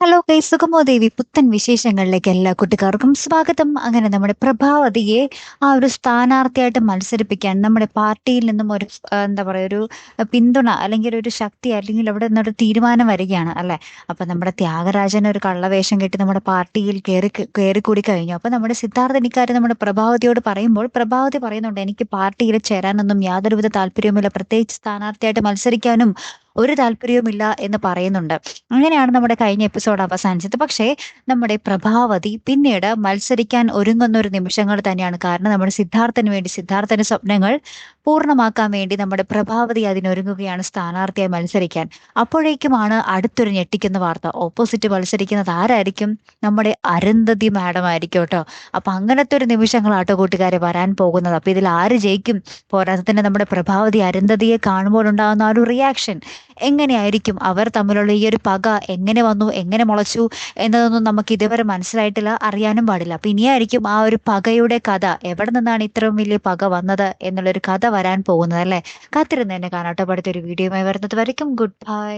Hello കൈ സുഗമോദേവി പുത്തൻ വിശേഷങ്ങളിലേക്ക് എല്ലാ കുട്ടിക്കാർക്കും സ്വാഗതം. അങ്ങനെ നമ്മുടെ പ്രഭാവതിയെ ആ ഒരു സ്ഥാനാർത്ഥിയായിട്ട് മത്സരിപ്പിക്കാൻ നമ്മുടെ പാർട്ടിയിൽ നിന്നും ഒരു എന്താ പറയുക ഒരു പിന്തുണ അല്ലെങ്കിൽ ഒരു ശക്തി അല്ലെങ്കിൽ അവിടെ നിന്നൊരു തീരുമാനം വരികയാണ് അല്ലെ? അപ്പൊ നമ്മുടെ ത്യാഗരാജൻ ഒരു കള്ളവേഷം കെട്ടി നമ്മുടെ പാർട്ടിയിൽ കയറി കയറിക്കൂടി കഴിഞ്ഞു. അപ്പൊ നമ്മുടെ സിദ്ധാർത്ഥ സിദ്ധാർത്ഥനിക്കാര് നമ്മുടെ പ്രഭാവതിയോട് പറയുമ്പോൾ പ്രഭാവതി പറയുന്നുണ്ട് എനിക്ക് പാർട്ടിയിൽ ചേരാനൊന്നും യാതൊരുവിധ താല്പര്യവുമില്ല. പ്രത്യേകിച്ച് സ്ഥാനാർത്ഥിയായിട്ട് മത്സരിക്കാനും ഒരു താല്പര്യവുമില്ല എന്ന് പറയുന്നുണ്ട്. അങ്ങനെയാണ് നമ്മുടെ കഴിഞ്ഞ എപ്പിസോഡ് അവസാനിച്ചത്. പക്ഷേ നമ്മുടെ പ്രഭാവതി പിന്നീട് മത്സരിക്കാൻ ഒരുങ്ങുന്ന ഒരു നിമിഷങ്ങൾ തന്നെയാണ്. കാരണം നമ്മുടെ സിദ്ധാർത്ഥന് വേണ്ടി സിദ്ധാർത്ഥന്റെ സ്വപ്നങ്ങൾ പൂർണമാക്കാൻ വേണ്ടി നമ്മുടെ പ്രഭാവതി അതിനൊരുങ്ങുകയാണ് സ്ഥാനാർത്ഥിയായി മത്സരിക്കാൻ. അപ്പോഴേക്കുമാണ് അടുത്തൊരു ഞെട്ടിക്കുന്ന വാർത്ത. ഓപ്പോസിറ്റ് മത്സരിക്കുന്നത് ആരായിരിക്കും? നമ്മുടെ അരുന്ധതി മാഡം ആയിരിക്കും കേട്ടോ. അപ്പൊ അങ്ങനത്തെ ഒരു നിമിഷങ്ങളാട്ടോ കൂട്ടുകാരെ വരാൻ പോകുന്നത്. അപ്പൊ ഇതിൽ ആര് ജയിക്കും? പോരാത്തതിന് നമ്മുടെ പ്രഭാവതി അരുന്ധതിയെ കാണുമ്പോൾ ഉണ്ടാകുന്ന ആ ഒരു റിയാക്ഷൻ എങ്ങനെയായിരിക്കും? അവർ തമ്മിലുള്ള ഈ ഒരു പക എങ്ങനെ വന്നു? എങ്ങനെ മുളച്ചു? എന്നതൊന്നും നമുക്ക് ഇതുവരെ മനസ്സിലായിട്ടില്ല അറിയാനും പാടില്ല. അപ്പൊ ഇനിയായിരിക്കും ആ ഒരു പകയുടെ കഥ. എവിടെ നിന്നാണ് ഇത്രയും വലിയ പക വന്നത് എന്നുള്ളൊരു കഥ വരാൻ പോകുന്നത് അല്ലേ? കാത്തിരുന്ന് തന്നെ കാണാട്ടോ. അടുത്തൊരു വീഡിയോയുമായി വരുന്നത് വരയ്ക്കും. Good bye